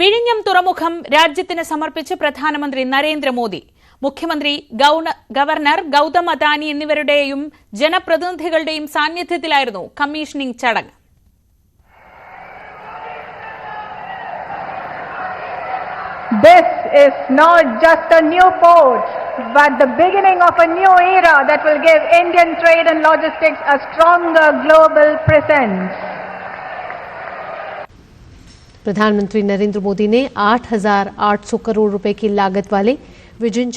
വിഴിഞ്ഞം തുറമുഖം രാജ്യത്തിന് സമർപ്പിച്ച് പ്രധാനമന്ത്രി നരേന്ദ്രമോദി മുഖ്യമന്ത്രി ഗവർണർ ഗൌതം അദാനി എന്നിവരുടെയും ജനപ്രതിനിധികളുടെയും സാന്നിധ്യത്തിലായിരുന്നു കമ്മീഷനിംഗ് ചടങ്ങ് This is not just a new port, but the beginning of a new era that will give Indian trade and logistics a stronger global presence. प्रधानमंत्री नरेंद्र मोदी ने 8,800 करोड़ रुपए की लागत वाले विजिंज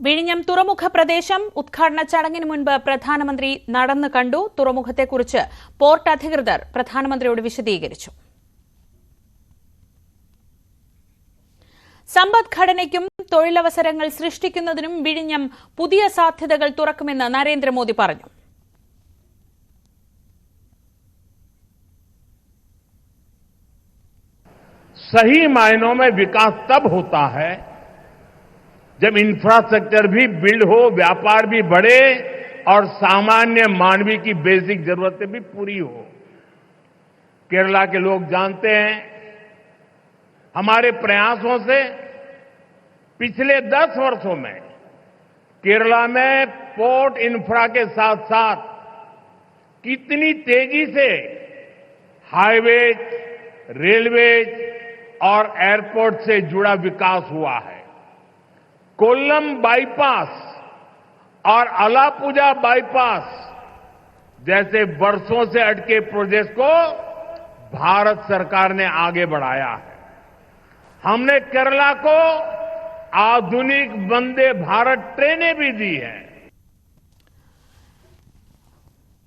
വിഴിഞ്ഞം തുറമുഖ പ്രദേശം ഉദ്ഘാടന ചടങ്ങിന് മുൻപ് പ്രധാനമന്ത്രി നടന്നു കണ്ടു തുറമുഖത്തെക്കുറിച്ച് പോർട്ട് അധികൃതർ പ്രധാനമന്ത്രിയോട് വിശദീകരിച്ചു സമ്പദ്ഘടനയ്ക്കും തൊഴിലവസരങ്ങൾ സൃഷ്ടിക്കുന്നതിനും വിഴിഞ്ഞം പുതിയ സാധ്യതകൾ തുറക്കുമെന്ന് നരേന്ദ്രമോദി പറഞ്ഞു सही मायनों में विकास तब होता है जब इंफ्रास्ट्रक्चर भी बिल्ड हो, व्यापार भी बढ़े और सामान्य मानवीय की बेसिक जरूरतें भी पूरी हो। केरला के लोग जानते हैं, हमारे प्रयासों से पिछले दस वर्षों में केरला में पोर्ट इंफ्रा के साथ साथ कितनी तेज़ी से हाईवेज रेलवेज और एयरपोर्ट से जुड़ा विकास हुआ है कोल्लम बाईपास और अलापुजा बाईपास जैसे वर्षों से अटके प्रोजेक्ट को भारत सरकार ने आगे बढ़ाया है हमने केरला को आधुनिक वंदे भारत ट्रेनें भी दी हैं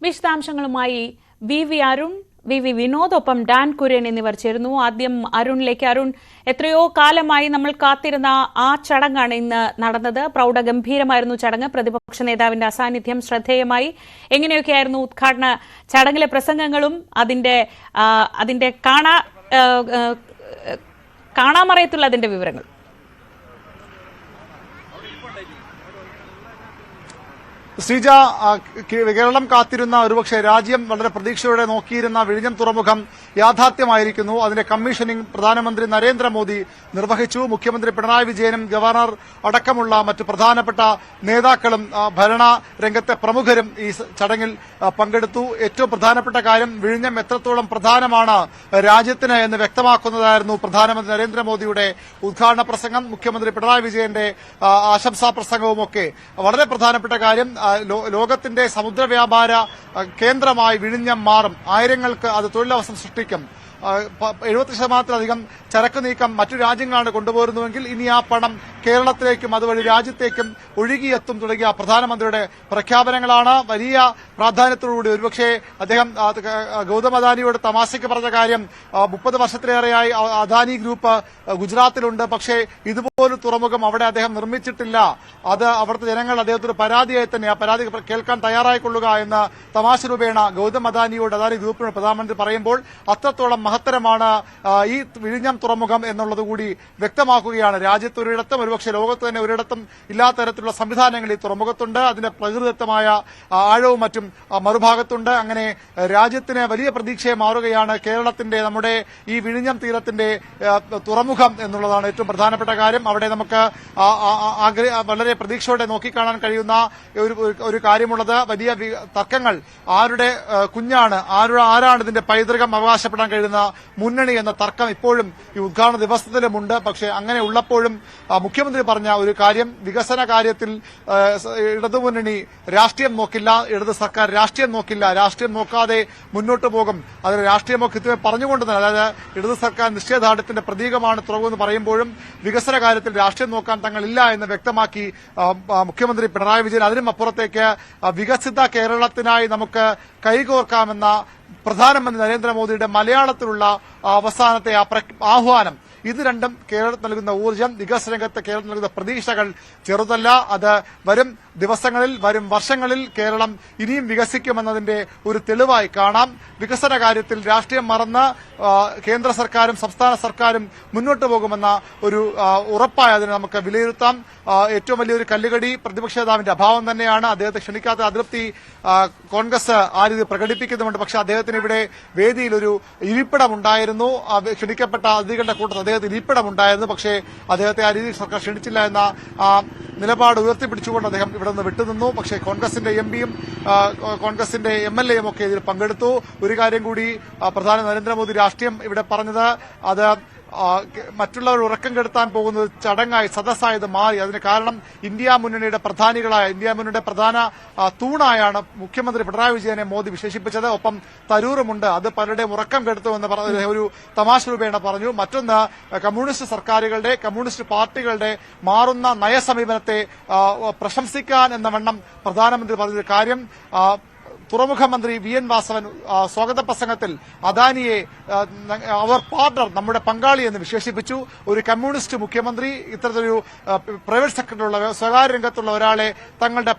വിശദാംശങ്ങളുമായി V V Arun V V വിനോദൊപ്പം ഡാൻ കുര്യൻ എന്നിവർ ചേരുന്നു. ആദ്യം അരുണിലേക്ക്. അരുൺ എത്രയോ കാലമായി നമ്മൾ കാത്തിരുന്ന ആ ചടങ്ങാണ് ഇന്ന് നടന്നത്. പ്രൗഢഗംഭീരമായിരുന്നു ചടങ്ങ്. പ്രതിപക്ഷ നേതാവിന്റെ അസാന്നിധ്യം ശ്രദ്ധേയമായി. എങ്ങനെയൊക്കെയായിരുന്നു ഉദ്ഘാടന ചടങ്ങിലെ പ്രസംഗങ്ങളും? അതിന്റെ അതിന്റെ കാണാ കാണാമറിയത്തുള്ള അതിന്റെ വിവരങ്ങൾ. ശ്രീജ കേരളം കാത്തിരുന്ന ഒരുപക്ഷെ രാജ്യം വളരെ പ്രതീക്ഷയോടെ നോക്കിയിരുന്ന വിഴിഞ്ഞം തുറമുഖം യാഥാർത്ഥ്യമായിരിക്കുന്നു. അതിന്റെ കമ്മീഷനിംഗ് പ്രധാനമന്ത്രി നരേന്ദ്രമോദി നിർവഹിച്ചു. മുഖ്യമന്ത്രി പിണറായി വിജയനും ഗവർണർ അടക്കമുള്ള മറ്റ് പ്രധാനപ്പെട്ട നേതാക്കളും ഭരണ രംഗത്തെ പ്രമുഖരും ഈ ചടങ്ങിൽ പങ്കെടുത്തു. ഏറ്റവും പ്രധാനപ്പെട്ട കാര്യം വിഴിഞ്ഞം എത്രത്തോളം പ്രധാനമാണ് രാജ്യത്തിന് എന്ന് വ്യക്തമാക്കുന്നതായിരുന്നു പ്രധാനമന്ത്രി നരേന്ദ്രമോദിയുടെ ഉദ്ഘാടന പ്രസംഗം. മുഖ്യമന്ത്രി പിണറായി വിജയന്റെ ആശംസാ പ്രസംഗവുമൊക്കെ വളരെ പ്രധാനപ്പെട്ട കാര്യം. ലോകത്തിന്റെ സമുദ്ര വ്യാപാര കേന്ദ്രമായി വിഴിഞ്ഞം മാറും. ആയിരങ്ങൾക്ക് അത് തൊഴിലവസരം സൃഷ്ടിക്കും. എഴുപത്തി ശതമാനത്തിലധികം ചരക്ക് നീക്കം മറ്റു രാജ്യങ്ങളാണ് കൊണ്ടുപോരുന്നുവെങ്കിൽ ഇനി ആ പണം കേരളത്തിലേക്കും അതുവഴി രാജ്യത്തേക്കും ഒഴുകിയെത്തും തുടങ്ങിയ പ്രധാനമന്ത്രിയുടെ പ്രഖ്യാപനങ്ങളാണ്. വലിയ പ്രാധാന്യത്തോടുകൂടി. ഒരുപക്ഷെ അദ്ദേഹം ഗൗതം അദാനിയോട് തമാശയ്ക്ക് പറഞ്ഞ കാര്യം മുപ്പത് വർഷത്തിലേറെയായി അദാനി ഗ്രൂപ്പ് ഗുജറാത്തിലുണ്ട്. പക്ഷേ ഇതുപോലെ തുറമുഖം അവിടെ അദ്ദേഹം നിർമ്മിച്ചിട്ടില്ല. അത് അവിടുത്തെ ജനങ്ങൾ അദ്ദേഹത്തിന് പരാതിയായി തന്നെ ആ പരാതി കേൾക്കാൻ തയ്യാറായിക്കൊള്ളുക എന്ന് തമാശ രൂപേണ ഗൗതം അദാനിയോട് അദാനി ഗ്രൂപ്പിനോട് പ്രധാനമന്ത്രി പറയുമ്പോൾ അത്രത്തോളം മഹത്തരമാണ് ഈ വിഴിഞ്ഞം തുറമുഖം എന്നുള്ളതുകൂടി വ്യക്തമാക്കുകയാണ്. രാജ്യത്ത് ഒരിടത്തും ഒരുപക്ഷെ ലോകത്ത് തന്നെ ഒരിടത്തും ഇല്ലാത്ത തരത്തിലുള്ള സംവിധാനങ്ങൾ ഈ തുറമുഖത്തുണ്ട്. അതിന്റെ പ്രകൃതിദത്തമായ ആഴവും മറ്റും മറുഭാഗത്തുണ്ട്. അങ്ങനെ രാജ്യത്തിന് വലിയ പ്രതീക്ഷയെ മാറുകയാണ് കേരളത്തിന്റെ നമ്മുടെ ഈ വിഴിഞ്ഞം തീരത്തിന്റെ തുറമുഖം എന്നുള്ളതാണ് ഏറ്റവും പ്രധാനപ്പെട്ട കാര്യം. അവിടെ നമുക്ക് വളരെ പ്രതീക്ഷയോടെ നോക്കിക്കാണാൻ കഴിയുന്ന ഒരു കാര്യമുള്ളത് വലിയ തർക്കങ്ങൾ. ആരുടെ കുഞ്ഞാണ് ആരുടെ ആരാണ് ഇതിന്റെ പൈതൃകം അവകാശപ്പെടാൻ കഴിയുന്ന മുന്നണി എന്ന തർക്കം ഇപ്പോഴും ഈ ഉദ്ഘാടന ദിവസത്തിലുമുണ്ട്. പക്ഷേ അങ്ങനെ ഉള്ളപ്പോഴും മുഖ്യമന്ത്രി പറഞ്ഞ ഒരു കാര്യം വികസന കാര്യത്തിൽ ഇടതുമുന്നണി രാഷ്ട്രീയം നോക്കില്ല ഇടത് സർക്കാർ രാഷ്ട്രീയം നോക്കില്ല. രാഷ്ട്രീയം നോക്കാതെ മുന്നോട്ട് പോകും. അത് രാഷ്ട്രീയമോ കൃത്യമായി പറഞ്ഞുകൊണ്ട് തന്നെ അതായത് ഇടതു സർക്കാർ നിശ്ചയദാർഢ്യത്തിന്റെ പ്രതീകമാണ് തുറവെന്ന് പറയുമ്പോഴും വികസന കാര്യത്തിൽ രാഷ്ട്രീയം നോക്കാൻ തങ്ങളില്ല എന്ന് വ്യക്തമാക്കി മുഖ്യമന്ത്രി പിണറായി വിജയൻ. അതിനും അപ്പുറത്തേക്ക് വികസിത കേരളത്തിനായി നമുക്ക് കൈകോർക്കാമെന്ന പ്രധാനമന്ത്രി നരേന്ദ്രമോദിയുടെ മലയാളത്തിലുള്ള അവസാനത്തെ ആഹ്വാനം. ഇത് രണ്ടും കേരളത്തിൽ നൽകുന്ന ഊർജം വികസന രംഗത്ത് കേരളത്തിൽ നൽകുന്ന പ്രതീക്ഷകൾ ചെറുതല്ല. അത് വരും ദിവസങ്ങളിൽ വരും വർഷങ്ങളിൽ കേരളം ഇനിയും വികസിക്കുമെന്നതിന്റെ ഒരു തെളിവായി കാണാം. വികസന കാര്യത്തിൽ രാഷ്ട്രീയം മറന്ന് കേന്ദ്ര സർക്കാരും സംസ്ഥാന സർക്കാരും മുന്നോട്ട് പോകുമെന്ന ഒരു ഉറപ്പായതിനെ അതിനെ നമുക്ക് വിലയിരുത്താം. ഏറ്റവും വലിയൊരു കല്ലുകടി പ്രതിപക്ഷ നേതാവിന്റെ അഭാവം തന്നെയാണ്. അദ്ദേഹത്തെ ക്ഷണിക്കാത്ത അതൃപ്തി കോൺഗ്രസ് ആ രീതി പ്രകടിപ്പിക്കുന്നുമുണ്ട്. പക്ഷെ അദ്ദേഹത്തിന് ഇവിടെ വേദിയിൽ ഒരു ഇരിപ്പിടമുണ്ടായിരുന്നു ക്ഷണിക്കപ്പെട്ട അതിഥികളുടെ കൂട്ടത്തിൽ അദ്ദേഹത്തിന് ഇരിപ്പിടമുണ്ടായിരുന്നു. പക്ഷേ അദ്ദേഹത്തെ ആ രീതിയിൽ സർക്കാർ ക്ഷണിച്ചില്ല എന്ന നിലപാട് ഉയർത്തിപ്പിടിച്ചുകൊണ്ട് അദ്ദേഹം ഇവിടെ നിന്ന് വിട്ടുനിന്നു. പക്ഷേ കോൺഗ്രസിന്റെ എം പിയും കോൺഗ്രസിന്റെ എം എൽ എയും ഒക്കെ ഇതിൽ പങ്കെടുത്തു. ഒരു കാര്യം കൂടി പ്രധാന നരേന്ദ്രമോദി രാഷ്ട്രീയം ഇവിടെ പറഞ്ഞത് അത് മറ്റുള്ളവർ ഉറക്കം കെടുത്താൻ പോകുന്നത് ചടങ്ങായി സദസ്സായത് മാറി. അതിന് കാരണം ഇന്ത്യ മുന്നണിയുടെ പ്രധാനികളായ ഇന്ത്യ മുന്നണിയുടെ പ്രധാന തൂണായാണ് മുഖ്യമന്ത്രി പിണറായി വിജയനെ മോദി വിശേഷിപ്പിച്ചത്. ഒപ്പം തരൂറുമുണ്ട്. അത് പലരുടെയും ഉറക്കം കെടുത്തുമെന്ന് ഒരു തമാശ രൂപേണ പറഞ്ഞു. മറ്റൊന്ന് കമ്മ്യൂണിസ്റ്റ് സർക്കാരുകളുടെ കമ്മ്യൂണിസ്റ്റ് പാർട്ടികളുടെ മാറുന്ന നയസമീപനത്തെ പ്രശംസിക്കാൻ എന്ന വണ്ണം പ്രധാനമന്ത്രി പറഞ്ഞൊരു കാര്യം തുറമുഖ മന്ത്രി വി എൻ വാസവൻ സ്വാഗത പ്രസംഗത്തിൽ അദാനിയെ അവർ പാർട്ണർ നമ്മുടെ പങ്കാളി എന്ന് വിശേഷിപ്പിച്ചു. ഒരു കമ്മ്യൂണിസ്റ്റ് മുഖ്യമന്ത്രി ഇത്തരത്തിലൊരു പ്രൈവറ്റ് സെക്ടറിലുള്ള സ്വകാര്യ രംഗത്തുള്ള ഒരാളെ തങ്ങളുടെ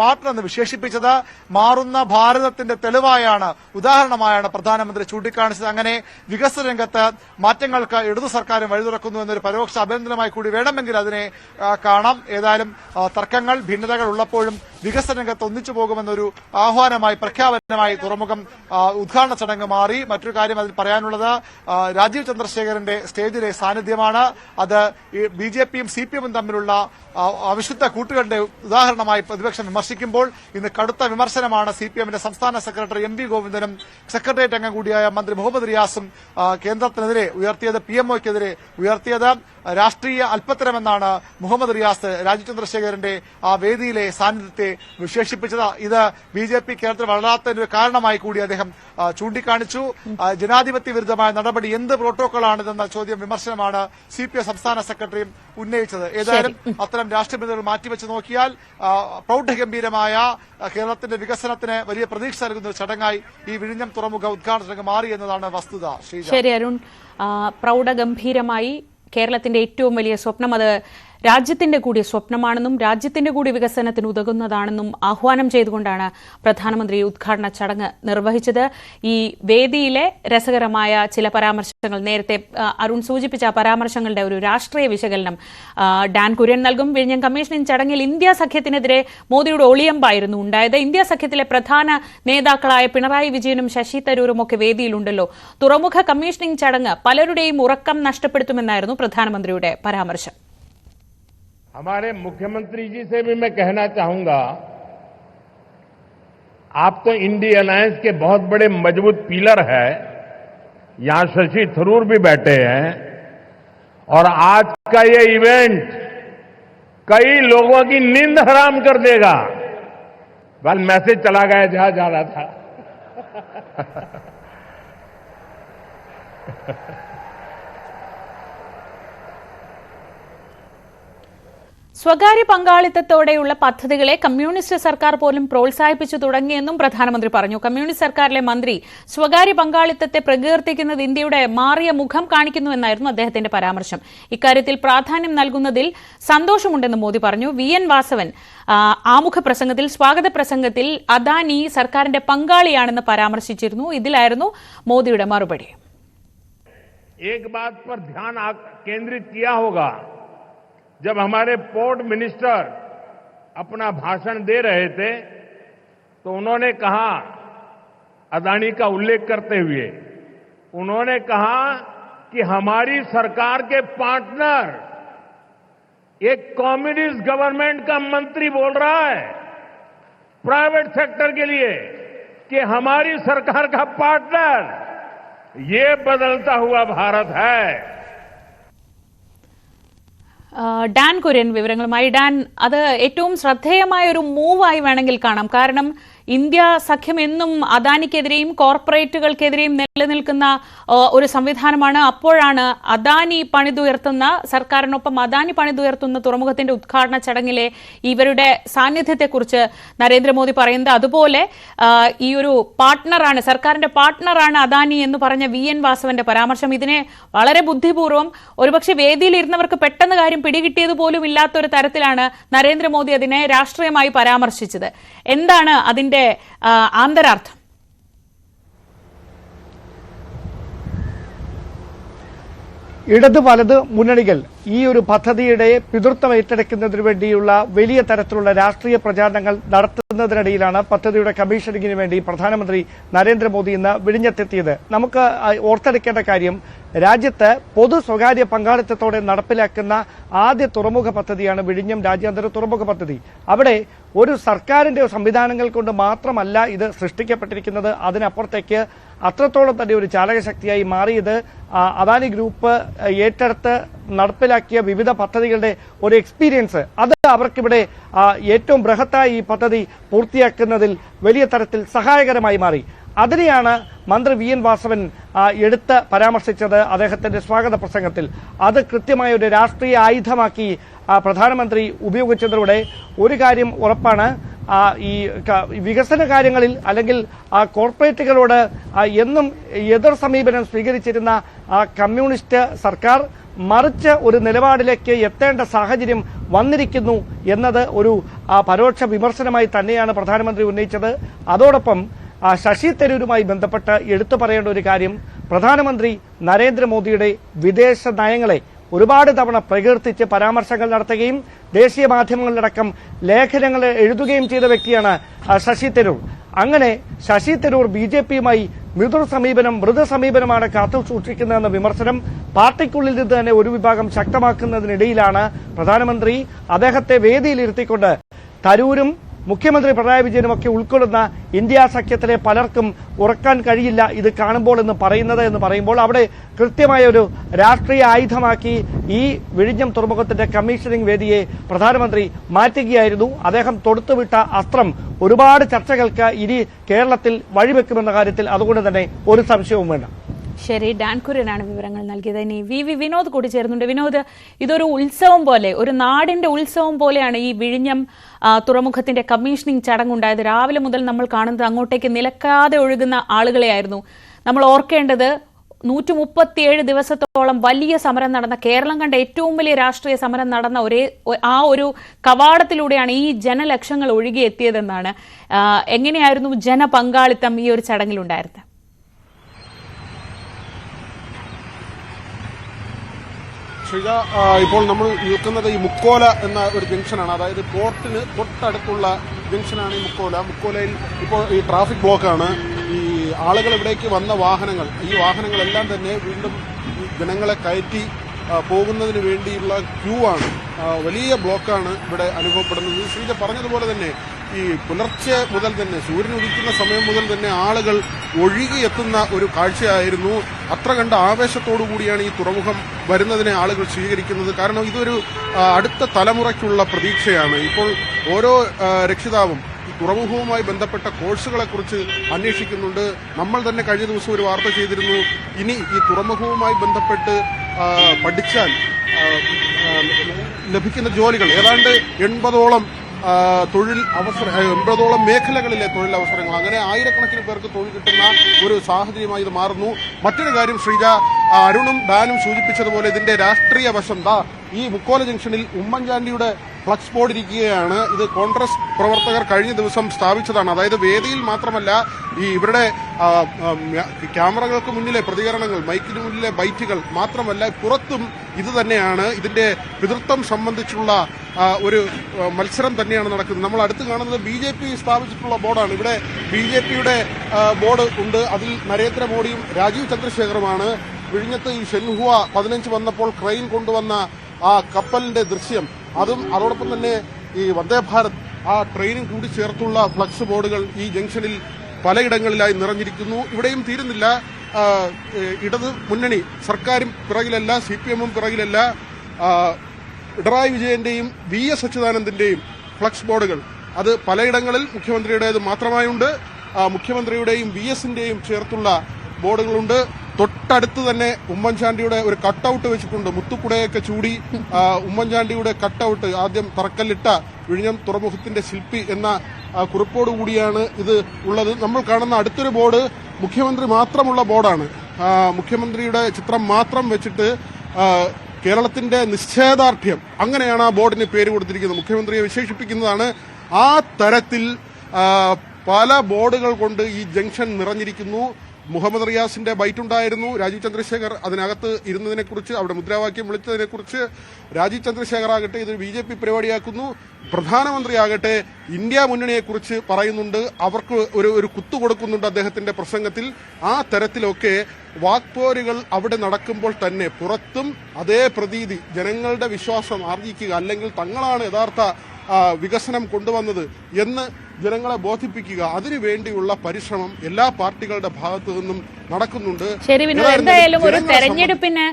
പാർട്ണർ എന്ന് വിശേഷിപ്പിച്ചത് മാറുന്ന ഭാരതത്തിന്റെ തെളിവായാണ്. ഉദാഹരണമായാണ് പ്രധാനമന്ത്രി ചൂണ്ടിക്കാണിച്ചത്. അങ്ങനെ വികസന രംഗത്ത് മാറ്റങ്ങൾക്ക് ഇടതു സർക്കാരും വഴി തുറക്കുന്നു എന്നൊരു പരോക്ഷ അഭിനന്ദനമായി കൂടി വേണമെങ്കിൽ അതിനെ കാണാം. ഏതായാലും തർക്കങ്ങൾ ഭിന്നതകൾ ഉള്ളപ്പോഴും വികസന രംഗത്ത് ഒന്നിച്ചു പോകുമെന്നൊരു ആഹ്വാനമായി പ്രഖ്യാപനമായി തുറമുഖം ഉദ്ഘാടന ചടങ്ങ് മാറി. മറ്റൊരു കാര്യം അതിൽ പറയാനുള്ളത് രാജീവ് ചന്ദ്രശേഖരന്റെ സ്റ്റേജിലെ സാന്നിധ്യമാണ്. അത് ബി ജെ പിയും സി പി എമ്മും തമ്മിലുള്ള അവിശുദ്ധ കൂട്ടുകളുടെ ഉദാഹരണമായി പ്രതിപക്ഷം വിമർശിക്കുമ്പോൾ ഇന്ന് കടുത്ത വിമർശനമാണ് സി പി എമ്മിന്റെ സംസ്ഥാന സെക്രട്ടറി എം വി ഗോവിന്ദനും സെക്രട്ടേറിയറ്റ് അംഗം കൂടിയായ മന്ത്രി മുഹമ്മദ് റിയാസും കേന്ദ്രത്തിനെതിരെ ഉയർത്തിയത് പി എംഒക്കെതിരെ ഉയർത്തിയത് രാഷ്ട്രീയ അല്പത്തരമെന്നാണ് മുഹമ്മദ് റിയാസ് രാജു ചന്ദ്രശേഖരന്റെ ആ വേദിയിലെ സാന്നിധ്യത്തെ വിശേഷിപ്പിച്ചത്. ഇത് ബി ജെ പി കേരളത്തിൽ വളരാത്തതിന് കാരണമായി കൂടി അദ്ദേഹം ചൂണ്ടിക്കാണിച്ചു. ജനാധിപത്യ വിരുദ്ധമായ നടപടി എന്ത് പ്രോട്ടോക്കോളാണിതെന്ന ചോദ്യം വിമർശനമാണ് സി പി എം സംസ്ഥാന സെക്രട്ടറിയും ഉന്നയിച്ചത്. ഏതായാലും അത്തരം രാഷ്ട്രീയ ബന്ധങ്ങൾ മാറ്റിവെച്ച് നോക്കിയാൽ പ്രൗഢഗംഭീരമായ കേരളത്തിന്റെ വികസനത്തിന് വലിയ പ്രതീക്ഷ നൽകുന്ന ഒരു ചടങ്ങായി ഈ വിഴിഞ്ഞം തുറമുഖ ഉദ്ഘാടന മാറി എന്നതാണ് വസ്തുത. ശരി അരുൺ. പ്രൗഢഗംഭീരമായി കേരളത്തിന്റെ ഏറ്റവും വലിയ സ്വപ്നം അത് രാജ്യത്തിന്റെ കൂടി സ്വപ്നമാണെന്നും രാജ്യത്തിന്റെ കൂടി വികസനത്തിന് ഉതകുന്നതാണെന്നും ആഹ്വാനം ചെയ്തുകൊണ്ടാണ് പ്രധാനമന്ത്രി ഉദ്ഘാടന ചടങ്ങ് നിർവഹിച്ചത്. ഈ വേദിയിലെ രസകരമായ ചില പരാമർശങ്ങൾ നേരത്തെ അരുൺ സൂചിപ്പിച്ച പരാമർശങ്ങളുടെ ഒരു രാഷ്ട്രീയ വിശകലനം ഡാൻ കുര്യൻ നൽകും. വിഴിഞ്ഞം കമ്മീഷൻ ചടങ്ങിൽ ഇന്ത്യ സഖ്യത്തിനെതിരെ മോദിയുടെ ഒളിയമ്പായിരുന്നു ഉണ്ടായത്. ഇന്ത്യ സഖ്യത്തിലെ പ്രധാന നേതാക്കളായ പിണറായി വിജയനും ശശി തരൂരും ഒക്കെ വേദിയിലുണ്ടല്ലോ. തുറമുഖ കമ്മീഷനിംഗ് ചടങ്ങ് പലരുടെയും ഉറക്കം നഷ്ടപ്പെടുത്തുമെന്നായിരുന്നു പ്രധാനമന്ത്രിയുടെ പരാമർശം. हमारे मुख्यमंत्री जी से भी मैं कहना चाहूँगा, आप तो इंडी अलायंस के बहुत बड़े मज़बूत पिलर है। यहाँ शशि थरूर भी बैठे हैं। और आज का ये इवेंट कई लोगों की नींद हराम कर देगा। बल मैसेज चला गया, जहाँ जा रहा था। സ്വകാര്യ പങ്കാളിത്തത്തോടെയുള്ള പദ്ധതികളെ കമ്മ്യൂണിസ്റ്റ് സർക്കാർ പോലും പ്രോത്സാഹിപ്പിച്ചു തുടങ്ങിയെന്നും പ്രധാനമന്ത്രി പറഞ്ഞു. കമ്മ്യൂണിസ്റ്റ് സർക്കാരിലെ മന്ത്രി സ്വകാര്യ പങ്കാളിത്തത്തെ പ്രകീർത്തിക്കുന്നത് ഇന്ത്യയുടെ മാറിയ മുഖം കാണിക്കുന്നുവെന്നായിരുന്നു അദ്ദേഹത്തിന്റെ പരാമർശം. ഇക്കാര്യത്തിൽ പ്രാധാന്യം നൽകുന്നതിൽ സന്തോഷമുണ്ടെന്നും മോദി പറഞ്ഞു. വി. എൻ. വാസവൻ ആമുഖ പ്രസംഗത്തിൽ സ്വാഗത പ്രസംഗത്തിൽ അദാനി സർക്കാരിന്റെ പങ്കാളിയാണെന്ന് പരാമർശിച്ചിരുന്നു. ഇതിലായിരുന്നു മോദിയുടെ മറുപടി. एक जब हमारे पोर्ट मिनिस्टर अपना भाषण दे रहे थे तो उन्होंने कहा, अदानी का उल्लेख करते हुए, उन्होंने कहा कि हमारी सरकार के पार्टनर, एक कम्युनिस्ट गवर्नमेंट का मंत्री बोल रहा है, प्राइवेट सेक्टर के लिए, कि हमारी सरकार का पार्टनर, ये बदलता हुआ भारत है। ഡാൻ കുര്യൻ വിവരങ്ങളുമായി. ഡാൻ അത് ഏറ്റവും ശ്രദ്ധേയമായ ഒരു മൂവായി വേണമെങ്കിൽ കാണാം. കാരണം ഇന്ത്യ സഖ്യം എന്നും അദാനിക്കെതിരെയും കോർപ്പറേറ്റുകൾക്കെതിരെയും നിലനിൽക്കുന്ന ഒരു സംവിധാനമാണ്. അപ്പോഴാണ് അദാനി പണിതുയർത്തുന്ന സർക്കാരിനൊപ്പം അദാനി പണിതുയർത്തുന്ന തുറമുഖത്തിന്റെ ഉദ്ഘാടന ചടങ്ങിലെ ഇവരുടെ സാന്നിധ്യത്തെക്കുറിച്ച് നരേന്ദ്രമോദി പറയുന്നത് അതുപോലെ ഈ ഒരു പാർട്ട്ണറാണ് സർക്കാരിന്റെ പാർട്ട്ണറാണ് അദാനി എന്ന് പറഞ്ഞ വി. എൻ. വാസവന്റെ പരാമർശം. ഇതിനെ വളരെ ബുദ്ധിപൂർവം ഒരുപക്ഷെ വേദിയിൽ ഇരുന്നവർക്ക് പെട്ടെന്ന് കാര്യം പിടികിട്ടിയത് പോലും ഇല്ലാത്തൊരു തരത്തിലാണ് നരേന്ദ്രമോദി അതിനെ രാഷ്ട്രീയമായി പരാമർശിച്ചത്. എന്താണ് അതിന്റെ ആ, ആന്തരാർത്ഥം. ഇടത് വലത് മുന്നണികൾ ഈ ഒരു പദ്ധതിയുടെ പിതൃത്വം ഏറ്റെടുക്കുന്നതിനു വേണ്ടിയുള്ള വലിയ തരത്തിലുള്ള രാഷ്ട്രീയ പ്രചാരണങ്ങൾ നടത്തുന്നതിനിടയിലാണ് പദ്ധതിയുടെ കമ്മീഷനിങ്ങിന് വേണ്ടി പ്രധാനമന്ത്രി നരേന്ദ്രമോദി ഇന്ന് വിഴിഞ്ഞത്തെത്തിയത്. നമുക്ക് ഓർത്തെടുക്കേണ്ട കാര്യം രാജ്യത്ത് പൊതു സ്വകാര്യ പങ്കാളിത്തത്തോടെ നടപ്പിലാക്കുന്ന ആദ്യ തുറമുഖ പദ്ധതിയാണ് വിഴിഞ്ഞം രാജ്യാന്തര തുറമുഖ പദ്ധതി. അവിടെ ഒരു സർക്കാരിന്റെ സംവിധാനങ്ങൾ കൊണ്ട് മാത്രമല്ല ഇത് സൃഷ്ടിക്കപ്പെട്ടിരിക്കുന്നത്. അതിനപ്പുറത്തേക്ക് അത്രത്തോളം തന്നെ ഒരു ചാലകശക്തിയായി മാറിയത് അദാനി ഗ്രൂപ്പ് ഏറ്റെടുത്ത് നടപ്പിലാക്കിയ വിവിധ പദ്ധതികളുടെ ഒരു എക്സ്പീരിയൻസ് അത് അവർക്കിവിടെ ഏറ്റവും ബൃഹത്തായി ഈ പദ്ധതി പൂർത്തിയാക്കുന്നതിൽ വലിയ തരത്തിൽ സഹായകരമായി മാറി. അതിനെയാണ് മന്ത്രി വി എൻ വാസവൻ എടുത്ത് പരാമർശിച്ചത് അദ്ദേഹത്തിന്റെ സ്വാഗത പ്രസംഗത്തിൽ. അത് കൃത്യമായ ഒരു രാഷ്ട്രീയ ആയുധമാക്കി പ്രധാനമന്ത്രി ഉപയോഗിച്ചതിലൂടെ ഒരു കാര്യം ഉറപ്പാണ്. ഈ വികസന കാര്യങ്ങളിൽ അല്ലെങ്കിൽ ആ കോർപ്പറേറ്റുകളോട് എന്നും എതിർ സമീപനം സ്വീകരിച്ചിരുന്ന ആ കമ്മ്യൂണിസ്റ്റ് സർക്കാർ മറിച്ച് ഒരു നിലപാടിലേക്ക് എത്തേണ്ട സാഹചര്യം വന്നിരിക്കുന്നു എന്നത് ഒരു പരോക്ഷ വിമർശനമായി തന്നെയാണ് പ്രധാനമന്ത്രി ഉന്നയിച്ചത്. അതോടൊപ്പം ശശി തരൂരുമായി ബന്ധപ്പെട്ട് എടുത്തു പറയേണ്ട ഒരു കാര്യം പ്രധാനമന്ത്രി നരേന്ദ്രമോദിയുടെ വിദേശ നയങ്ങളെ ഒരുപാട് തവണ പ്രകീർത്തിച്ച് പരാമർശങ്ങൾ നടത്തുകയും ദേശീയ മാധ്യമങ്ങളിലടക്കം ലേഖനങ്ങൾ എഴുതുകയും ചെയ്ത വ്യക്തിയാണ് ശശി തരൂർ. അങ്ങനെ ശശി തരൂർ ബി ജെ പിയുമായി മൃദു സമീപനം മൃദു സമീപനമാണ് കാത്തു സൂക്ഷിക്കുന്നതെന്ന വിമർശനം പാർട്ടിക്കുള്ളിൽ നിന്ന് തന്നെ ഒരു വിഭാഗം ശക്തമാക്കുന്നതിനിടയിലാണ് പ്രധാനമന്ത്രി അദ്ദേഹത്തെ വേദിയിലിരുത്തിക്കൊണ്ട് തരൂരും മുഖ്യമന്ത്രി പിണറായി വിജയനും ഒക്കെ ഉൾക്കൊള്ളുന്ന ഇന്ത്യ സഖ്യത്തിലെ പലർക്കും ഉറക്കാൻ കഴിയില്ല ഇത് കാണുമ്പോൾ എന്ന് പറയുന്നത് എന്ന് പറയുമ്പോൾ അവിടെ കൃത്യമായ ഒരു രാഷ്ട്രീയ ആയുധമാക്കി ഈ വിഴിഞ്ഞം തുറമുഖത്തിന്റെ കമ്മീഷനിംഗ് വേദിയെ പ്രധാനമന്ത്രി മാറ്റുകയായിരുന്നു. അദ്ദേഹം തൊടുത്തുവിട്ട അസ്ത്രം ഒരുപാട് ചർച്ചകൾക്ക് ഇനി കേരളത്തിൽ വഴിവെക്കുമെന്ന കാര്യത്തിൽ അതുകൊണ്ട് തന്നെ ഒരു സംശയവും വേണ്ട. ശരി ഡാൻ കുര്യനാണ് വിവരങ്ങൾ നൽകിയത്. ഇനി വി വി വിനോദ് കൂടി ചേർന്നുണ്ട് വിനോദ് ഇതൊരു ഉത്സവം പോലെ ഒരു നാടിന്റെ ഉത്സവം പോലെയാണ് ഈ വിഴിഞ്ഞം തുറമുഖത്തിന്റെ കമ്മീഷനിങ് ചടങ്ങുണ്ടായത് രാവിലെ മുതൽ നമ്മൾ കാണുന്നത് അങ്ങോട്ടേക്ക് നിലക്കാതെ ഒഴുകുന്ന ആളുകളെയായിരുന്നു. നമ്മൾ ഓർക്കേണ്ടത് നൂറ്റി മുപ്പത്തിയേഴ് ദിവസത്തോളം വലിയ സമരം നടന്ന കേരളം കണ്ട ഏറ്റവും വലിയ രാഷ്ട്രീയ സമരം നടന്ന ഒരേ ആ ഒരു കവാടത്തിലൂടെയാണ് ഈ ജനലക്ഷങ്ങൾ ഒഴുകിയെത്തിയതെന്നാണ്. എങ്ങനെയായിരുന്നു ജനപങ്കാളിത്തം ഈ ഒരു ചടങ്ങിലുണ്ടായിരുന്നത്? ആ, ഇപ്പോൾ നമ്മൾ നിൽക്കുന്നത് ഈ മുക്കോല എന്ന ഒരു ജംഗ്ഷനാണ്. അതായത് പോർട്ടിന് തൊട്ടടുത്തുള്ള ജംഗ്ഷനാണ് ഈ മുക്കോല. മുക്കോലയിൽ ഇപ്പോൾ ഈ ട്രാഫിക് ബ്ലോക്കാണ്. ഈ ആളുകൾ ഇവിടേക്ക് വന്ന വാഹനങ്ങൾ ഈ വാഹനങ്ങളെല്ലാം തന്നെ വീണ്ടും ജനങ്ങളെ കയറ്റി പോകുന്നതിന് വേണ്ടിയുള്ള ക്യൂ ആണ്. വലിയ ബ്ലോക്കാണ് ഇവിടെ അനുഭവപ്പെടുന്നത്. ശ്രീജ പറഞ്ഞതുപോലെ തന്നെ ഈ പുലർച്ചെ മുതൽ തന്നെ സൂര്യൻ ഉദിക്കുന്ന സമയം മുതൽ തന്നെ ആളുകൾ ഒഴുകിയെത്തുന്ന ഒരു കാഴ്ചയായിരുന്നു. അത്ര കണ്ട ആവേശത്തോടു കൂടിയാണ് ഈ തുറമുഖം വരുന്നതിനെ ആളുകൾ സ്വീകരിക്കുന്നത്. കാരണം ഇതൊരു അടുത്ത തലമുറയ്ക്കുള്ള പ്രതീക്ഷയാണ്. ഇപ്പോൾ ഓരോ രക്ഷിതാവും തുറമുഖവുമായി ബന്ധപ്പെട്ട കോഴ്സുകളെക്കുറിച്ച് അന്വേഷിക്കുന്നുണ്ട്. നമ്മൾ തന്നെ കഴിഞ്ഞ ദിവസം ഒരു വാർത്ത ചെയ്തിരുന്നു. ഇനി ഈ തുറമുഖവുമായി ബന്ധപ്പെട്ട് പഠിച്ചാൽ ലഭിക്കുന്ന ജോലികൾ ഏതാണ്ട് എൺപതോളം തൊഴിൽ അവസര എൺപതോളം മേഖലകളിലെ തൊഴിലവസരങ്ങൾ. അങ്ങനെ ആയിരക്കണക്കിന് പേർക്ക് തൊഴിൽ കിട്ടുന്ന ഒരു സാഹചര്യമായി ഇത് മാറുന്നു. മറ്റൊരു കാര്യം ശ്രീജ അരുണും ഡാനും സൂചിപ്പിച്ചതുപോലെ ഇതിന്റെ രാഷ്ട്രീയ വശം ഈ മുക്കോല ജംഗ്ഷനിൽ ഉമ്മൻചാണ്ടിയുടെ ഫ്ലക്സ് ബോർഡ് ഇരിക്കുകയാണ്. ഇത് കോൺഗ്രസ് പ്രവർത്തകർ കഴിഞ്ഞ ദിവസം സ്ഥാപിച്ചതാണ്. അതായത് വേദിയിൽ മാത്രമല്ല ഈ ഇവരുടെ ക്യാമറകൾക്ക് മുന്നിലെ പ്രതികരണങ്ങൾ മൈക്കിന് മുന്നിലെ ബൈറ്റുകൾ മാത്രമല്ല പുറത്തും ഇത് തന്നെയാണ്. ഇതിന്റെ പിതൃത്വം സംബന്ധിച്ചുള്ള ഒരു മത്സരം തന്നെയാണ് നടക്കുന്നത്. നമ്മൾ അടുത്ത് കാണുന്നത് ബി ജെ പി സ്ഥാപിച്ചിട്ടുള്ള ബോർഡാണ്. ഇവിടെ ബി ജെ പിയുടെ ബോർഡ് ഉണ്ട്. അതിൽ നരേന്ദ്രമോദിയും രാജീവ് ചന്ദ്രശേഖറുമാണ്. വിഴിഞ്ഞത്ത് ഈ ഷെൻഹുവ പതിനഞ്ച് വന്നപ്പോൾ ക്രെയിൻ കൊണ്ടുവന്ന ആ കപ്പലിന്റെ ദൃശ്യം. അതും അതോടൊപ്പം തന്നെ ഈ വന്ദേ ഭാരത് ആ ട്രെയിനും കൂടി ചേർത്തുള്ള ഫ്ലക്സ് ബോർഡുകൾ ഈ ജംഗ്ഷനിൽ പലയിടങ്ങളിലായി നിറഞ്ഞിരിക്കുന്നു. ഇവിടെയും തീരുന്നില്ല. ഇടത് മുന്നണി സർക്കാരും പിറകിലല്ല സി പി എമ്മും പിറകിലല്ല പിണറായി വിജയന്റെയും വി എസ് അച്യുതാനന്ദന്റെയും ഫ്ലക്സ് ബോർഡുകൾ. അത് പലയിടങ്ങളിൽ മുഖ്യമന്ത്രിയുടേത് മാത്രമായുണ്ട്. മുഖ്യമന്ത്രിയുടെയും വി എസിന്റെയും ചേർത്തുള്ള ബോർഡുകളുണ്ട്. തൊട്ടടുത്ത് തന്നെ ഉമ്മൻചാണ്ടിയുടെ ഒരു കട്ടൌട്ട് വെച്ചിട്ടുണ്ട്. മുത്തുക്കുടയൊക്കെ ചൂടി ഉമ്മൻചാണ്ടിയുടെ കട്ടൌട്ട് ആദ്യം തറക്കല്ലിട്ട വിഴിഞ്ഞം തുറമുഖത്തിന്റെ ശില്പി എന്ന കുറിപ്പോടുകൂടിയാണ് ഇത് ഉള്ളത്. നമ്മൾ കാണുന്ന അടുത്തൊരു ബോർഡ് മുഖ്യമന്ത്രി മാത്രമുള്ള ബോർഡാണ്. മുഖ്യമന്ത്രിയുടെ ചിത്രം മാത്രം വെച്ചിട്ട് കേരളത്തിന്റെ നിശ്ചയദാർഢ്യം. അങ്ങനെയാണ് ആ ബോർഡിന് പേര് കൊടുത്തിരിക്കുന്നത്. മുഖ്യമന്ത്രിയെ വിശേഷിപ്പിക്കുന്നതാണ് ആ തരത്തിൽ പല ബോർഡുകൾ കൊണ്ട് ഈ ജംഗ്ഷൻ നിറഞ്ഞിരിക്കുന്നു. മുഹമ്മദ് റിയാസിന്റെ ബൈറ്റ് ഉണ്ടായിരുന്നു. രാജീവ് ചന്ദ്രശേഖർ അതിനകത്ത് ഇരുന്നതിനെക്കുറിച്ച് അവിടെ മുദ്രാവാക്യം വിളിച്ചതിനെക്കുറിച്ച് രാജീവ് ചന്ദ്രശേഖർ ആകട്ടെ ഇത് ബി ജെ പി പരിപാടിയാക്കുന്നു. പ്രധാനമന്ത്രിയാകട്ടെ ഇന്ത്യ മുന്നണിയെക്കുറിച്ച് പറയുന്നുണ്ട്. അവർക്ക് ഒരു ഒരു കുത്തു കൊടുക്കുന്നുണ്ട് അദ്ദേഹത്തിന്റെ പ്രസംഗത്തിൽ. ആ തരത്തിലൊക്കെ വാക്പോരുകൾ അവിടെ നടക്കുമ്പോൾ തന്നെ പുറത്തും അതേ പ്രതീതി ജനങ്ങളുടെ വിശ്വാസം ആർജിക്കുക അല്ലെങ്കിൽ തങ്ങളാണ് യഥാർത്ഥ വികസനം കൊണ്ടുവന്നത് എന്ന് ജനങ്ങളെ ബോധിപ്പിക്കുക അതിനു വേണ്ടിയുള്ള പരിശ്രമം എല്ലാ പാർട്ടികളുടെ ഭാഗത്തു നിന്നും നടക്കുന്നുണ്ട്. ശരി എന്തായാലും ഒരു തെരഞ്ഞെടുപ്പിന്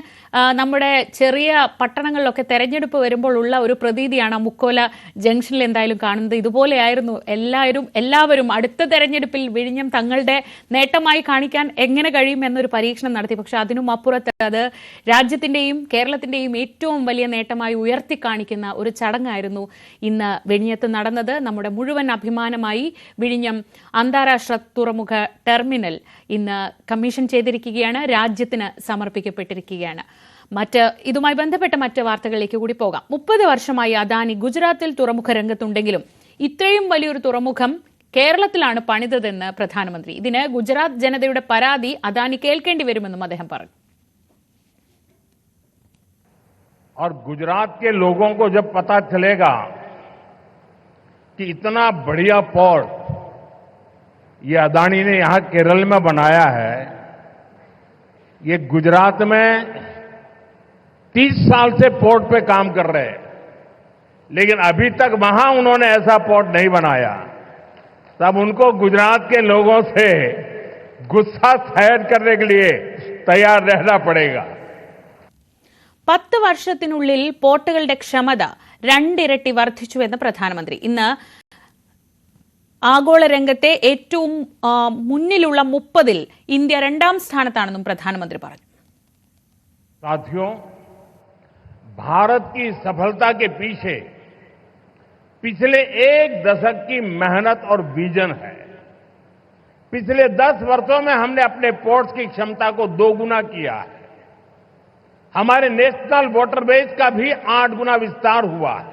നമ്മുടെ ചെറിയ പട്ടണങ്ങളിലൊക്കെ തെരഞ്ഞെടുപ്പ് വരുമ്പോൾ ഉള്ള ഒരു പ്രതീതിയാണ് മുക്കോല ജംഗ്ഷനിൽ എന്തായാലും കാണുന്നത്. ഇതുപോലെയായിരുന്നു എല്ലാവരും എല്ലാവരും അടുത്ത തെരഞ്ഞെടുപ്പിൽ വിഴിഞ്ഞം തങ്ങളുടെ നേട്ടമായി കാണിക്കാൻ എങ്ങനെ കഴിയും എന്നൊരു പരീക്ഷണം നടത്തി. പക്ഷെ അതിനും അപ്പുറത്ത് അത് രാജ്യത്തിന്റെയും കേരളത്തിന്റെയും ഏറ്റവും വലിയ നേട്ടമായി ഉയർത്തി കാണിക്കുന്ന ഒരു ചടങ്ങായിരുന്നു ഇന്ന് വിഴിഞ്ഞത്ത് നടന്നത്. നമ്മുടെ മുഴുവൻ അഭിമാനമായി വിഴിഞ്ഞം അന്താരാഷ്ട്ര തുറമുഖ ടെർമിനൽ ഇന്ന് കമ്മീഷൻ ചെയ്തിരിക്കുകയാണ് രാജ്യത്തിന് സമർപ്പിക്കപ്പെട്ടിരിക്കുകയാണ് മറ്റ് ഇതുമായി ബന്ധപ്പെട്ട മറ്റ് വാർത്തകളിലേക്ക് കൂടി പോകാം മുപ്പത് വർഷമായി അദാനി ഗുജറാത്തിൽ തുറമുഖ രംഗത്തുണ്ടെങ്കിലും ഇത്രയും വലിയൊരു തുറമുഖം കേരളത്തിലാണ് പണിതതെന്ന് പ്രധാനമന്ത്രി ഇതിന് ഗുജറാത്ത് ജനതയുടെ പരാതി അദാനി കേൾക്കേണ്ടി വരുമെന്നും അദ്ദേഹം പറഞ്ഞു और गुजरात के लोगों को जब पता चलेगा कि इतना बढ़िया पोर्ट ये अदानी ने यहां केरल में बनाया है ये गुजरात में 30 साल से पोर्ट पे काम कर रहे हैं लेकिन अभी तक वहां उन्होंने ऐसा पोर्ट नहीं बनाया तब उनको गुजरात के लोगों से गुस्सा शायद करने के लिए तैयार रहना पड़ेगा പത്ത് വർഷത്തിനുള്ളിൽ പോർട്ടുകളുടെ ക്ഷമത രണ്ടിരട്ടി വർദ്ധിച്ചുവെന്ന് പ്രധാനമന്ത്രി ഇന്ന് ആഗോള രംഗത്തെ ഏറ്റവും ആ, മുന്നിലുള്ള മുപ്പതിൽ ഇന്ത്യ രണ്ടാം സ്ഥാനത്താണെന്നും പ്രധാനമന്ത്രി പറഞ്ഞു साथियों भारत की सफलता के पीछे पिछले एक दशक की मेहनत और विजन है पिछले दस वर्षों में हमने अपने पोर्ट्स की क्षमता को दोगुना किया है हमारे नेशनल वाटरवेज का भी आठ गुना विस्तार हुआ है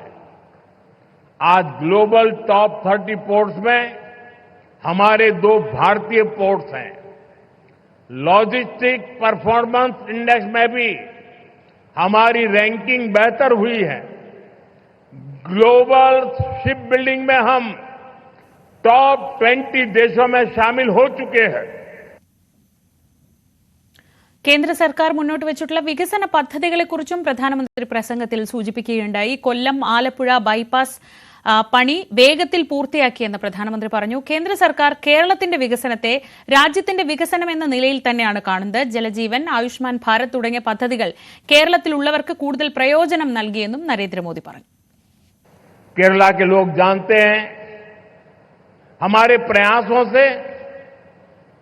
आज ग्लोबल टॉप थर्टी पोर्ट्स में हमारे दो भारतीय पोर्ट्स हैं लॉजिस्टिक परफॉर्मेंस इंडेक्स में भी हमारी रैंकिंग बेहतर हुई है ग्लोबल शिप बिल्डिंग में हम टॉप 20 देशों में शामिल हो चुके हैं കേന്ദ്ര സർക്കാർ മുന്നോട്ട് വെച്ചിട്ടുള്ള വികസന പദ്ധതികളെക്കുറിച്ചും പ്രധാനമന്ത്രി പ്രസംഗത്തിൽ സൂചിപ്പിക്കുകയുണ്ടായി കൊല്ലം ആലപ്പുഴ ബൈപ്പാസ് ആ, പണി വേഗത്തിൽ പൂർത്തിയാക്കിയെന്ന് പ്രധാനമന്ത്രി പറഞ്ഞു കേന്ദ്ര സർക്കാർ കേരളത്തിന്റെ വികസനത്തെ രാജ്യത്തിന്റെ വികസനം എന്ന നിലയിൽ തന്നെയാണ് കാണുന്നത് ജലജീവൻ ആയുഷ്മാൻ ഭാരത് തുടങ്ങിയ പദ്ധതികൾ കേരളത്തിലുള്ളവർക്ക് കൂടുതൽ പ്രയോജനം നൽകിയെന്നും നരേന്ദ്രമോദി പറഞ്ഞു केरला के लोग जानते हैं हमारे प्रयासों से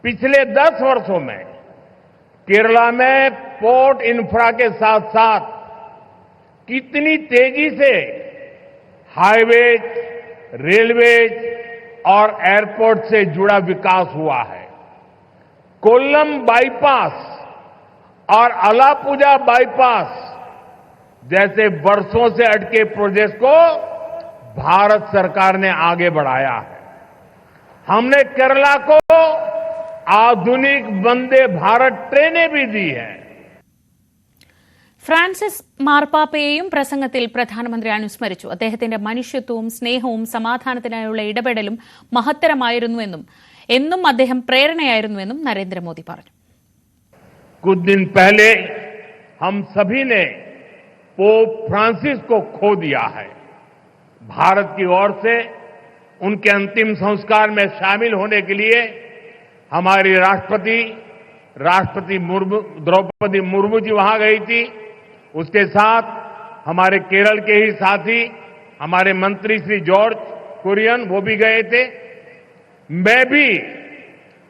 पिछले दस वर्षों में केरला में पोर्ट इंफ्रा के साथ साथ कितनी तेजी से हाईवेज, रेलवेज और एयरपोर्ट से जुड़ा विकास हुआ है। कोल्लम बाईपास और अलापुजा बाईपास जैसे वर्षों से अटके प्रोजेक्ट को भारत सरकार ने आगे बढ़ाया है। हमने केरला को आधुनिक वंदे भारत ट्रेनें भी दी हैं। ഫ്രാൻസിസ് മാർപ്പാപ്പയെയും പ്രസംഗത്തിൽ പ്രധാനമന്ത്രി അനുസ്മരിച്ചു അദ്ദേഹത്തിന്റെ മനുഷ്യത്വവും സ്നേഹവും സമാധാനത്തിനായുള്ള ഇടപെടലും മഹത്തരമായിരുന്നുവെന്നും എന്നും അദ്ദേഹം പ്രേരണയായിരുന്നുവെന്നും നരേന്ദ്രമോദി പറഞ്ഞു कुछ दिन पहले हम सभी ने पोप फ्रांसिस को खो दिया है भारत की ओर से उनके अंतिम संस्कार में शामिल होने के लिए हमारी राष्ट्रपति राष्ट्रपति मुर्मू द्रौपदी मुर्मू जी वहां गई थी उसके साथ हमारे केरल के ही साथी, हमारे मंत्री श्री जॉर्ज कुरियन, वो भी गए थे। मैं भी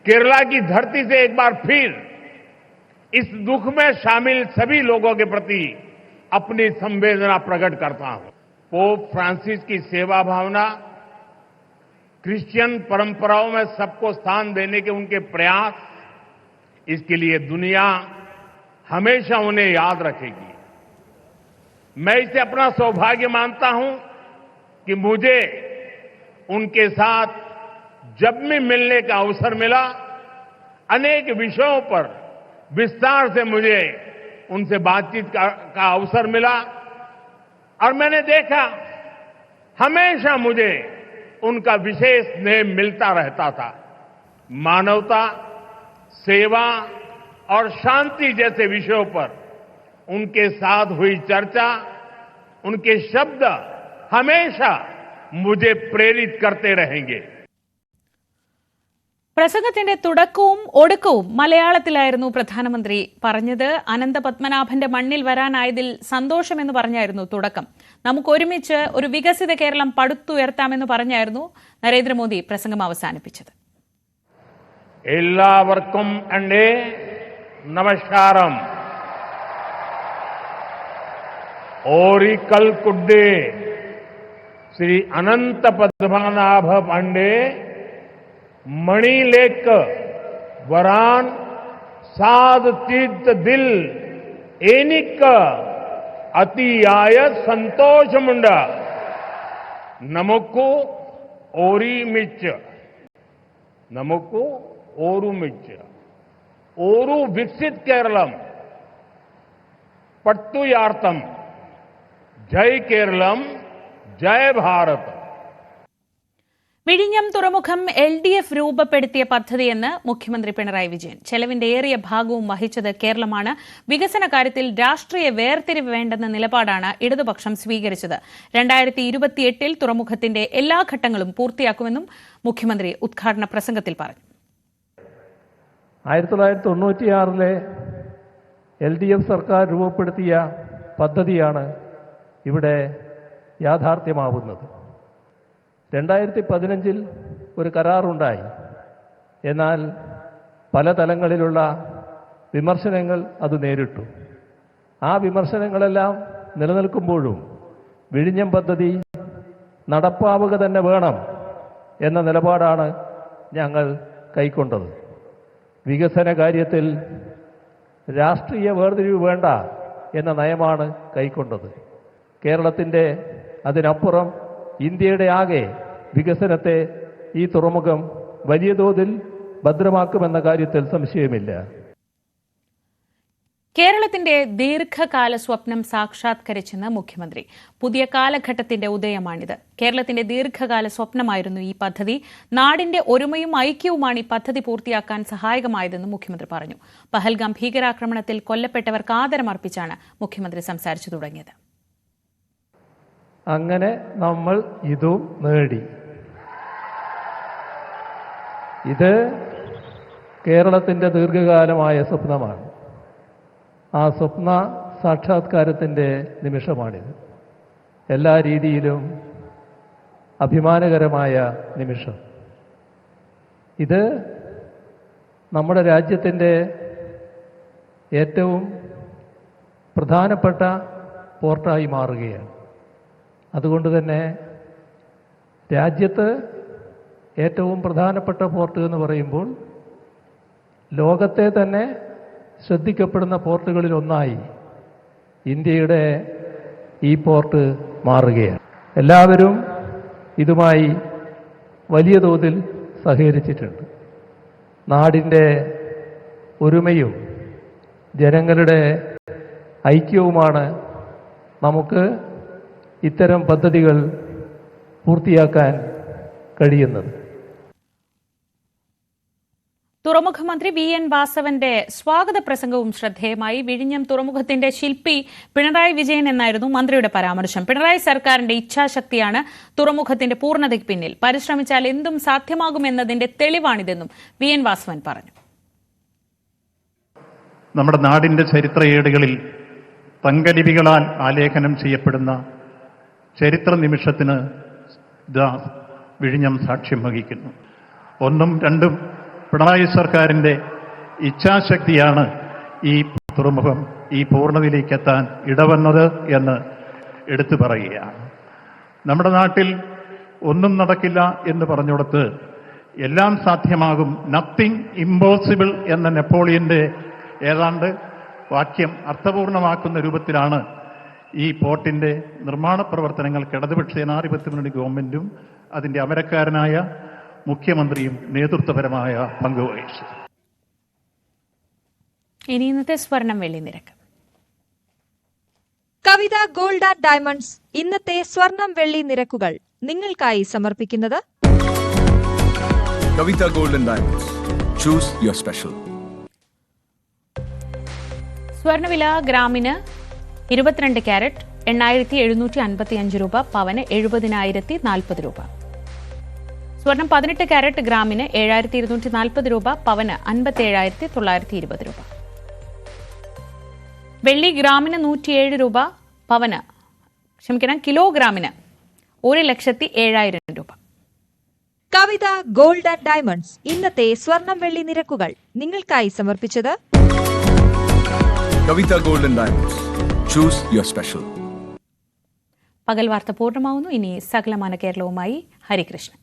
केरला की धरती से एक बार फिर इस दुख में शामिल सभी लोगों के प्रति अपनी संवेदना प्रकट करता हूँ। पोप फ्रांसिस की सेवा भावना, क्रिश्चियन परंपराओं में सबको स्थान देने के उनके प्रयास, इसके लिए दुनिया हमेशा उन्हें याद रखेगी। मैं इसे अपना सौभाग्य मानता हूँ कि मुझे उनके साथ जब भी मिलने का अवसर मिला अनेक विषयों पर विस्तार से मुझे उनसे बातचीत का, का अवसर मिला और मैंने देखा हमेशा मुझे उनका विशेष स्नेह मिलता रहता था। मानवता सेवा और शांति जैसे विषयों पर उनके साथ हुई चर्चा उनके शब्द हमेशा मुझे प्रेरित करते रहेंगे പ്രസംഗത്തിന്റെ തുടക്കവും ഒടുക്കവും മലയാളത്തിലായിരുന്നു പ്രധാനമന്ത്രി പറഞ്ഞത് അനന്തപത്മനാഭന്റെ മണ്ണിൽ വരാനായതിൽ സന്തോഷമെന്ന് പറഞ്ഞായിരുന്നു തുടക്കം നമുക്ക് ഒരുമിച്ച് ഒരു വികസിത കേരളം പടുത്തുയർത്താമെന്ന് പറഞ്ഞായിരുന്നു നരേന്ദ്രമോദി പ്രസംഗം അവസാനിപ്പിച്ചത് എല്ലാവർക്കും എന്റെ നമസ്കാരം ओरिकल कुड्डे। श्री अनंत पद्मनाभ पांडे मणिलेक वरान, साध तीर्थ दिल, एनिक अतियाय संतोष मुंडा। नमुक्कु ओरी मिच नमुक्कु ओरु मिच ओरू विकसित केरलम। पट्टुयार्तम। ജയ് കേരളം ജയ് ഭാരത്. വിഴിഞ്ഞം തുറമുഖം എൽ ഡി എഫ് രൂപപ്പെടുത്തിയ പദ്ധതിയെന്ന് മുഖ്യമന്ത്രി പിണറായി വിജയൻ. ചെലവിന്റെ ഏറിയ ഭാഗവും വഹിച്ചത് കേരളമാണ്. വികസന കാര്യത്തിൽ രാഷ്ട്രീയ വേർതിരിവ് വേണ്ടെന്ന നിലപാടാണ് ഇടതുപക്ഷം സ്വീകരിച്ചത്. രണ്ടായിരത്തി ഇരുപത്തിയെട്ടിൽ തുറമുഖത്തിന്റെ എല്ലാ ഘട്ടങ്ങളും പൂർത്തിയാക്കുമെന്നും മുഖ്യമന്ത്രി ഉദ്ഘാടന പ്രസംഗത്തിൽ പറഞ്ഞു. ആയിരത്തി തൊള്ളായിരത്തി തൊണ്ണൂറ്റിയാറിലെ എൽ ഡി എഫ് സർക്കാർ രൂപപ്പെടുത്തിയ പദ്ധതിയാണ് ഇവിടെ യാഥാർത്ഥ്യമാവുന്നത്. രണ്ടായിരത്തി പതിനഞ്ചിൽ ഒരു കരാറുണ്ടായി. എന്നാൽ പല തലങ്ങളിലുള്ള വിമർശനങ്ങൾ അത് നേരിട്ടു. ആ വിമർശനങ്ങളെല്ലാം നിലനിൽക്കുമ്പോഴും വിഴിഞ്ഞം പദ്ധതി നടപ്പാവുക തന്നെ വേണം എന്ന നിലപാടാണ് ഞങ്ങൾ കൈക്കൊണ്ടത്. വികസന കാര്യത്തിൽ രാഷ്ട്രീയ വേർതിരിവ് വേണ്ട എന്ന നയമാണ് കൈക്കൊണ്ടത്. കേരളത്തിന്റെ അതിനപ്പുറം ഇന്ത്യയുടെ ആകെ വികസനത്തെ ഈ തുറമുഖം വലിയ തോതിൽ ഭദ്രമാക്കുമെന്ന കാര്യത്തിൽ സംശയമില്ല. കേരളത്തിന്റെ ദീർഘകാല സ്വപ്നം സാക്ഷാത്കരിച്ചെന്ന് മുഖ്യമന്ത്രി. പുതിയ കാലഘട്ടത്തിന്റെ ഉദയമാണിത്. കേരളത്തിന്റെ ദീർഘകാല സ്വപ്നമായിരുന്നു ഈ പദ്ധതി. നാടിന്റെ ഒരുമയും ഐക്യവുമാണ് ഈ പദ്ധതി പൂർത്തിയാക്കാൻ സഹായകമായതെന്ന് മുഖ്യമന്ത്രി പറഞ്ഞു. പഹൽഗാം ഭീകരാക്രമണത്തിൽ കൊല്ലപ്പെട്ടവർക്ക് ആദരമർപ്പിച്ചാണ് മുഖ്യമന്ത്രി സംസാരിച്ചു തുടങ്ങിയത്. അങ്ങനെ നമ്മൾ ഇതും നേടി. ഇത് കേരളത്തിന്റെ ദീർഘകാലമായ സ്വപ്നമാണ്. ആ സ്വപ്ന സാക്ഷാത്കാരത്തിന്റെ നിമിഷമാണിത്. എല്ലാ രീതിയിലും അഭിമാനകരമായ നിമിഷം. ഇത് നമ്മുടെ രാജ്യത്തിന്റെ ഏറ്റവും പ്രധാനപ്പെട്ട പോർട്ടായി മാറുകയാണ്. അതുകൊണ്ട് തന്നെ രാജ്യത്ത് ഏറ്റവും പ്രധാനപ്പെട്ട പോർട്ട് എന്ന് പറയുമ്പോൾ ലോകത്തെ തന്നെ ശ്രദ്ധിക്കപ്പെടുന്ന പോർട്ടുകളിൽ ഒന്നായി ഇന്ത്യയുടെ ഈ പോർട്ട് മാറുകയാണ്. എല്ലാവരും ഇതുമായി വലിയ തോതിൽ സഹകരിച്ചിട്ടുണ്ട്. നാടിന്റെ ഒരുമയും ജനങ്ങളുടെ ഐക്യവുമാണ് നമുക്ക് ഇത്തരം പദ്ധതികൾ പൂർത്തിയാക്കാൻ കഴിയുന്നത്. തുറമുഖ മന്ത്രി വി എൻ വാസവന്റെ സ്വാഗത പ്രസംഗവും ശ്രദ്ധേയമായി. വിഴിഞ്ഞം തുറമുഖത്തിന്റെ ശില്പി പിണറായി വിജയൻ എന്നായിരുന്നു മന്ത്രിയുടെ പരാമർശം. പിണറായി സർക്കാരിന്റെ ഇച്ഛാശക്തിയാണ് തുറമുഖത്തിന്റെ പൂർണതയ്ക്ക് പിന്നിൽ. പരിശ്രമിച്ചാൽ എന്തും സാധ്യമാകുമെന്നതിന്റെ തെളിവാണിതെന്നും വി എൻ വാസവൻ പറഞ്ഞു. നമ്മുടെ നാടിന്റെ ചരിത്രയേടുകളിൽ തങ്കലിപികളാൽ ആലേഖനം ചെയ്യപ്പെടുന്ന ചരിത്ര നിമിഷത്തിന് ഇതാ വിഴിഞ്ഞം സാക്ഷ്യം വഹിക്കുന്നു. ഒന്നും രണ്ടും പിണറായി സർക്കാരിന്റെ ഇച്ഛാശക്തിയാണ് ഈ തുറമുഖം ഈ പൂർണതയിലേക്ക് എത്താൻ ഇടവന്നത് എന്ന് എടുത്തു പറയുകയാണ്. നമ്മുടെ നാട്ടിൽ ഒന്നും നടക്കില്ല എന്ന് പറഞ്ഞുകൊടുത്ത് എല്ലാം സാധ്യമാകും. നത്തിങ് ഇമ്പോസിബിൾ എന്ന നെപ്പോളിയന്റെ ഏതാണ്ട് വാക്യം അർത്ഥപൂർണമാക്കുന്ന രൂപത്തിലാണ് ഈ പോർട്ടിന്റെ നിർമ്മാണ പ്രവർത്തനങ്ങൾക്ക് ഇടതുപക്ഷ ജനാധിപത്യ മുന്നണി ഗവൺമെന്റും അതിന്റെ അമരക്കാരനായ മുഖ്യമന്ത്രിയും നേതൃത്വപരമായ പങ്കുവഹിച്ചു ഇനി ഇന്നത്തെ സ്വർണം വെള്ളി നിരക്ക്. കവിത ഗോൾഡ് ആൻഡ് ഡയമണ്ട്സ് ഇന്നത്തെ സ്വർണം വെള്ളി നിരക്കുകൾ നിങ്ങൾക്കായി സമർപ്പിക്കുന്നത് Kavitha Golden diamonds. Choose your special. സ്വർണവില ഗ്രാമിന് ഇരുപത്തിരണ്ട് ക്യാരറ്റ് എണ്ണായിരത്തി എഴുന്നൂറ്റി അൻപത്തി അഞ്ച് രൂപ പവന് എഴുപതിനായിരത്തി നാൽപ്പത് രൂപ. സ്വർണം പതിനെട്ട് ക്യാരറ്റ് ഗ്രാമിന് ഏഴായിരത്തി ഇരുന്നൂറ്റി നാൽപ്പത് രൂപ പവന് അൻപത്തി ഏഴായിരത്തി തൊള്ളായിരത്തി ഇരുപത് രൂപ. വെള്ളി ഗ്രാമിന് നൂറ്റിയേഴ് രൂപ പവന് ക്ഷമിക്കണം കിലോഗ്രാമിന് ഒരു ലക്ഷത്തി ഏഴായിരം രൂപ. കവിത ഗോൾഡ് ആൻഡ് ഡയമണ്ട്സ് ഇന്നത്തെ സ്വർണം വെള്ളി നിരക്കുകൾ. നിങ്ങൾക്കായി സമർപ്പിച്ചത് Kavitha gold and Diamonds. Choose your special. പകൽ വാർത്ത പൂർണമാവുന്നു ഇനി സകലമാന കേരളവുമായി ഹരികൃഷ്ണൻ